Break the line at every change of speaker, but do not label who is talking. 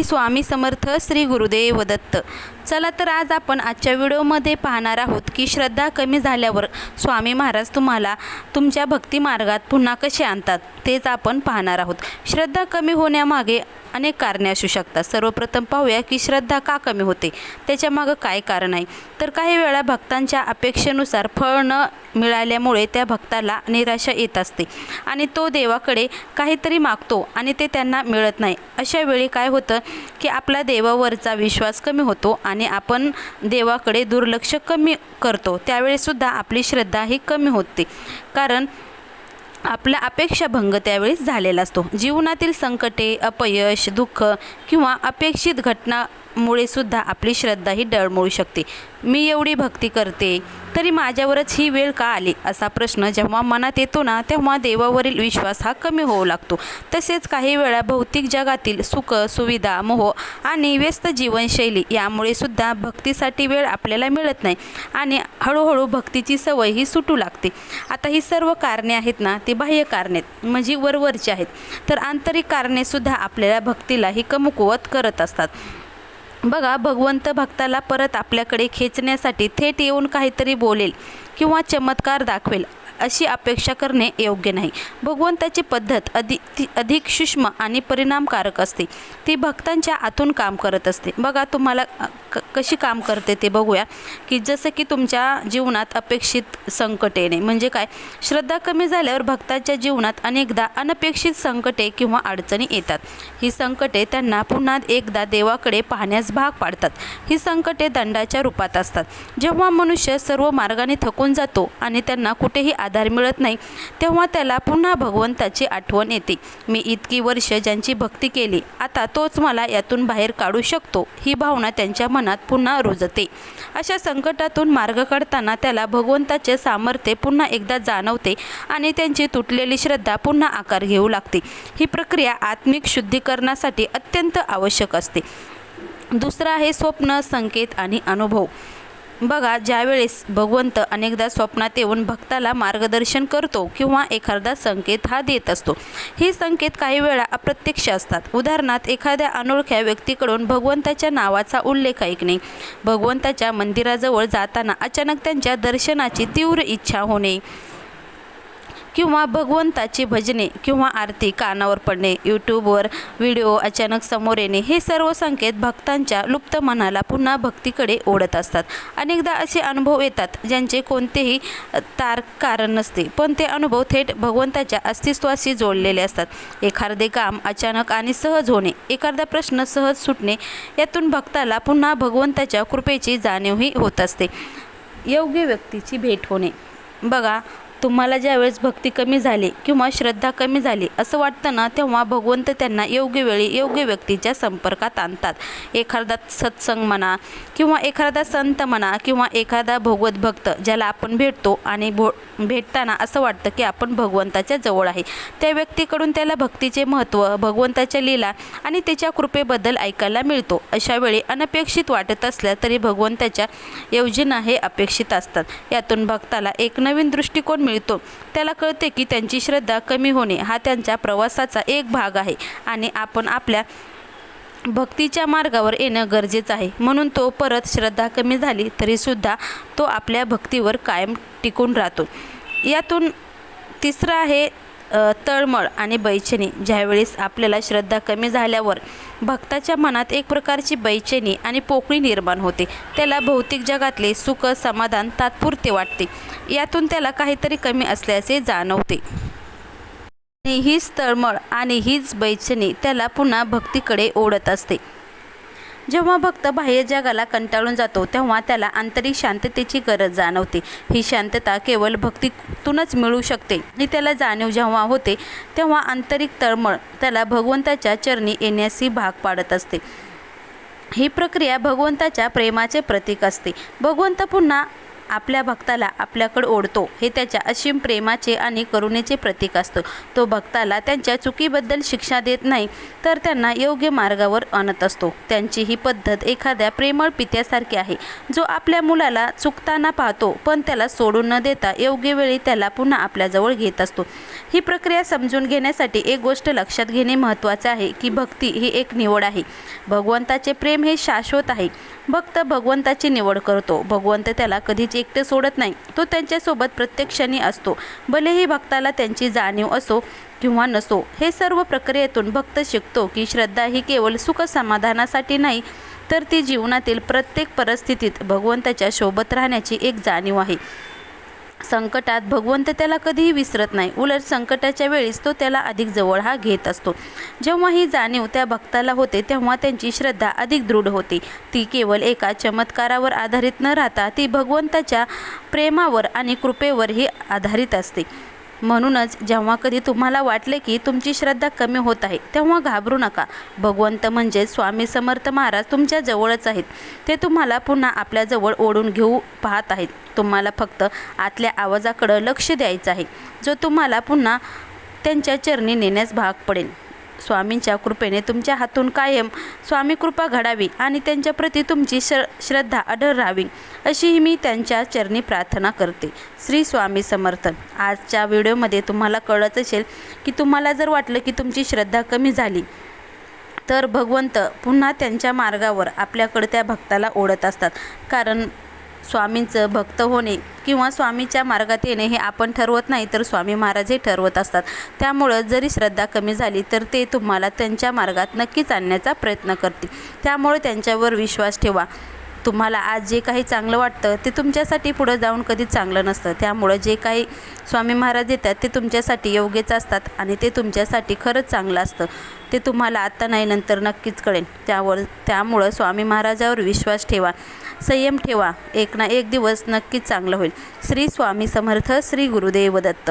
श्री स्वामी समर्थ श्री गुरुदेव दत्त. चला तर आज आपण आजच्या व्हिडिओमध्ये पाहणार आहोत की श्रद्धा कमी झाल्यावर स्वामी महाराज तुम्हाला तुमच्या भक्ती मार्गात पुन्हा कसे आणतात तेच आपण पाहणार आहोत. श्रद्धा कमी होण्यामागे अनेक कारणे असू शकतात. सर्वप्रथम पाहूया की श्रद्धा का कमी होते? त्याच्यामागं काय कारण आहे? तर काही वेळा भक्तांच्या अपेक्षेनुसार फळ न मिळाल्यामुळे त्या भक्ताला निराशा येत असते आणि तो देवाकडे काहीतरी मागतो आणि ते त्यांना मिळत नाही. अशा वेळी काय होतं की आपला देवावरचा विश्वास कमी होतो आणि आपण देवाकडे दुर्लक्ष कमी करतो. त्यावेळीसुद्धा आपली श्रद्धा ही कमी होते. कारण आपला अपेक्षाभंग त्यावेळेस झालेला असतो. जीवनातील संकटे अपयश दुःख किंवा अपेक्षित घटना मुळे सुद्धा आपली श्रद्धा ही डळमळू शकते. मी एवढी भक्ती करते तरी माझ्यावरच ही वेळ का आली? असा प्रश्न जेव्हा मनात येतो ना तेव्हा देवावरील विश्वास हा कमी होऊ लागतो. तसेच काही वेळा भौतिक जगातील सुख सुविधा मोह आणि व्यस्त जीवनशैली यामुळे सुद्धा भक्तीसाठी वेळ आपल्याला मिळत नाही आणि हळूहळू भक्तीची सवय ही सुटू लागते. आता ही सर्व कारणे आहेत ना ती बाह्य कारणे आहेत, म्हणजे वरवरची आहेत. तर आंतरिक कारणे सुद्धा आपल्याला भक्तीला ही कमकुवत करत असतात. बघा भगवंत भक्ताला परत आपल्याकडे खेचण्यासाठी थेट येऊन काहीतरी बोलेल किंवा चमत्कार दाखवेल अशी अपेक्षा करणे योग्य नाही. भगवंताची पद्धत अधिक ती अधिक सूक्ष्म आणि परिणामकारक असते. ती भक्तांच्या आतून काम करत असते. बघा तुम्हाला क कशी काम करते ते बघूया. की जसं की तुमच्या जीवनात अपेक्षित संकट येणे. म्हणजे काय? श्रद्धा कमी झाल्यावर भक्ताच्या जीवनात अनेकदा अनपेक्षित संकटे किंवा अडचणी येतात. ही संकटे त्यांना पुन्हा एकदा देवाकडे पाहण्यास भाग पाडतात. ही संकटे दंडाच्या रूपात असतात. जेव्हा मनुष्य सर्व मार्गाने थकून जातो आणि त्यांना कुठेही आधार मिळत नाही तेव्हा त्याला पुन्हा भगवंताची आठवण येते. मी इतकी वर्ष ज्यांची भक्ती केली आता तोच मला यातून बाहेर काढू शकतो ही भावना त्यांच्या मनात पुन्हा रुजते. अशा संकटातून मार्ग काढताना त्याला भगवंताचे सामर्थ्य पुन्हा एकदा जाणवते आणि त्यांची तुटलेली श्रद्धा पुन्हा आकार घेऊ लागते. ही प्रक्रिया आत्मिक शुद्धीकरणासाठी अत्यंत आवश्यक असते. दुसरं आहे स्वप्न संकेत आणि अनुभव. बघा ज्यावेळेस भगवंत अनेकदा स्वप्नात येऊन भक्ताला मार्गदर्शन करतो किंवा एखादा संकेत हा देत असतो. हे संकेत काही वेळा अप्रत्यक्ष असतात. उदाहरणार्थ एखाद्या अनोळख्या व्यक्तीकडून भगवंताच्या नावाचा उल्लेख ऐकणे भगवंताच्या मंदिराजवळ जाताना अचानक त्यांच्या दर्शनाची तीव्र इच्छा होणे किंवा भगवंताची भजने किंवा आरती कानावर पडणे यूट्यूबवर व्हिडिओ अचानक समोर येणे हे सर्व संकेत भक्तांच्या लुप्त मनाला पुन्हा भक्तीकडे ओढत असतात. अनेकदा असे अनुभव येतात ज्यांचे कोणतेही तार कारण नसते पण ते अनुभव थेट भगवंताच्या अस्तित्वाशी जोडलेले असतात. एखादे काम अचानक आणि सहज होणे एखादा प्रश्न सहज सुटणे यातून भक्ताला पुन्हा भगवंताच्या कृपेची जाणीवही होत असते. योग्य व्यक्तीची भेट होणे. बघा तुम्हाला ज्यावेळेस भक्ती कमी झाली किंवा श्रद्धा कमी झाली असं वाटतं ना तेव्हा भगवंत त्यांना योग्य वेळी योग्य व्यक्तीच्या संपर्कात आणतात. एखादा सत्संग म्हणा किंवा एखादा संत म्हणा किंवा एखादा भगवत भक्त ज्याला आपण भेटतो आणि भो भेटताना असं वाटतं की आपण भगवंताच्या जवळ आहे. त्या व्यक्तीकडून त्याला भक्तीचे महत्त्व भगवंताच्या लीला आणि त्याच्या कृपेबद्दल ऐकायला मिळतो. अशा वेळी अनपेक्षित वाटत असल्या तरी भगवंताच्या योजना हे अपेक्षित असतात. यातून भक्ताला एक नवीन दृष्टिकोन मिळतो. त्याला कळते की त्यांची श्रद्धा कमी होणे हा त्यांच्या प्रवासाचा एक भाग आहे आणि आपण आपल्या भक्तीच्या मार्गावर येणं गरजेचं आहे. म्हणून तो परत श्रद्धा कमी झाली तरीसुद्धा तो आपल्या भक्तीवर कायम टिकून राहतो. यातून तिसरं आहे तळमळ आणि बैचणी ज्यावेळेस आपल्याला श्रद्धा कमी झाल्यावर भक्ताच्या मनात एक प्रकारची बैचेनी आणि पोकळी निर्माण होते. त्याला भौतिक जगातले सुख समाधान तात्पुरते वाटते. यातून त्याला काहीतरी कमी असल्याचे जाणवते. आणि हीच तळमळ आणि हीच बैचणी त्याला पुन्हा भक्तीकडे ओढत असते. जेव्हा भक्त बाह्य जगाला कंटाळून जातो तेव्हा त्याला आंतरिक शांततेची गरज जाणवते. ही शांतता केवळ भक्तीतूनच मिळू शकते. ही त्याला जाणीव जेव्हा होते तेव्हा आंतरिक तळमळ त्याला भगवंताच्या चरणी येण्यासही भाग पाडत असते. ही प्रक्रिया भगवंताच्या प्रेमाचे प्रतीक असते. भगवंत पुन्हा आपल्या भक्ताला आपल्याकडे ओढतो. हे त्याच्या असीम प्रेमाचे आणि करुणेचे प्रतीक असतं. तो भक्ताला त्यांच्या चुकीबद्दल शिक्षा देत नाही तर त्यांना योग्य मार्गावर आणत असतो. त्यांची ही पद्धत एखाद्या प्रेमळ पित्यासारखी आहे. जो आपल्या मुलाला चुकताना पाहतो पण त्याला सोडून न देता योग्य वेळी त्याला पुन्हा आपल्याजवळ घेत असतो. ही प्रक्रिया समजून घेण्यासाठी एक गोष्ट लक्षात घेणे महत्त्वाचे आहे की भक्ती ही एक निवड आहे. भगवंताचे प्रेम हे शाश्वत आहे. भक्त भगवंताची निवड करतो. भगवंत त्याला कधीच एकटे सोडत नाही. तो त्यांच्यासोबत प्रत्येक क्षणी असतो. भलेही भक्ताला त्यांची जाणीव असो किंवा नसो हे सर्व प्रक्रियेतून भक्त शिकतो की श्रद्धा ही केवळ सुख समाधानासाठी नाही तर ती जीवनातील प्रत्येक परिस्थितीत भगवंताच्या सोबत राहण्याची एक जाणीव आहे. संकटात भगवंत त्याला कधीही विसरत नाही. उलट संकटाच्या वेळीस तो त्याला अधिक जवळ हा घेत असतो. जेव्हा ही जाणीव त्या भक्ताला होते तेव्हा त्यांची श्रद्धा अधिक दृढ होते. ती केवळ एका चमत्कारावर आधारित न राहता ती भगवंताच्या प्रेमावर आणि कृपेवर ही आधारित असते. म्हणूनच जेव्हा कधी तुम्हाला वाटले की तुमची श्रद्धा कमी होत आहे तेव्हा घाबरू नका. भगवंत म्हणजे स्वामी समर्थ महाराज तुमच्या जवळच आहेत. ते तुम्हाला पुन्हा आपल्याजवळ ओढून घेऊ पाहत आहेत. तुम्हाला फक्त आतल्या आवाजाकडं लक्ष द्यायचं आहे जो तुम्हाला पुन्हा त्यांच्या चरणी नेण्यास भाग पडेल. स्वामींच्या कृपेने तुमच्या हातून कायम स्वामी कृपा घडावी आणि त्यांच्याप्रती तुमची श्र श्रद्धा अढळ राहावी. अशीही मी त्यांच्या चरणी प्रार्थना करते. श्री स्वामी समर्थन आजच्या व्हिडिओमध्ये तुम्हाला कळत असेल की तुम्हाला जर वाटलं की तुमची श्रद्धा कमी झाली तर भगवंत पुन्हा त्यांच्या मार्गावर आपल्याकडे त्या भक्ताला ओढत असतात. कारण स्वामींचं भक्त होणे किंवा स्वामीच्या मार्गात येणे हे आपण ठरवत नाही तर स्वामी महाराज हे ठरवत असतात. त्यामुळं जरी श्रद्धा कमी झाली तर ते तुम्हाला त्यांच्या मार्गात नक्कीच आणण्याचा प्रयत्न करतील. त्यामुळे त्यांच्यावर विश्वास ठेवा. तुम्हाला आज जे काही चांगलं वाटतं ते तुमच्यासाठी पुढं जाऊन कधीच चांगलं नसतं. त्यामुळं जे काही स्वामी महाराज देतात ते तुमच्यासाठी योग्यच असतात आणि ते तुमच्यासाठी खरंच चांगलं असतं. ते तुम्हाला आता नाही नंतर नक्कीच कळेल. त्यावर त्यामुळं स्वामी महाराजावर विश्वास ठेवा. संयम ठेवा. एक ना एक दिवस नक्कीच चांगलं होईल. श्री स्वामी समर्थ श्री गुरुदेव दत्त.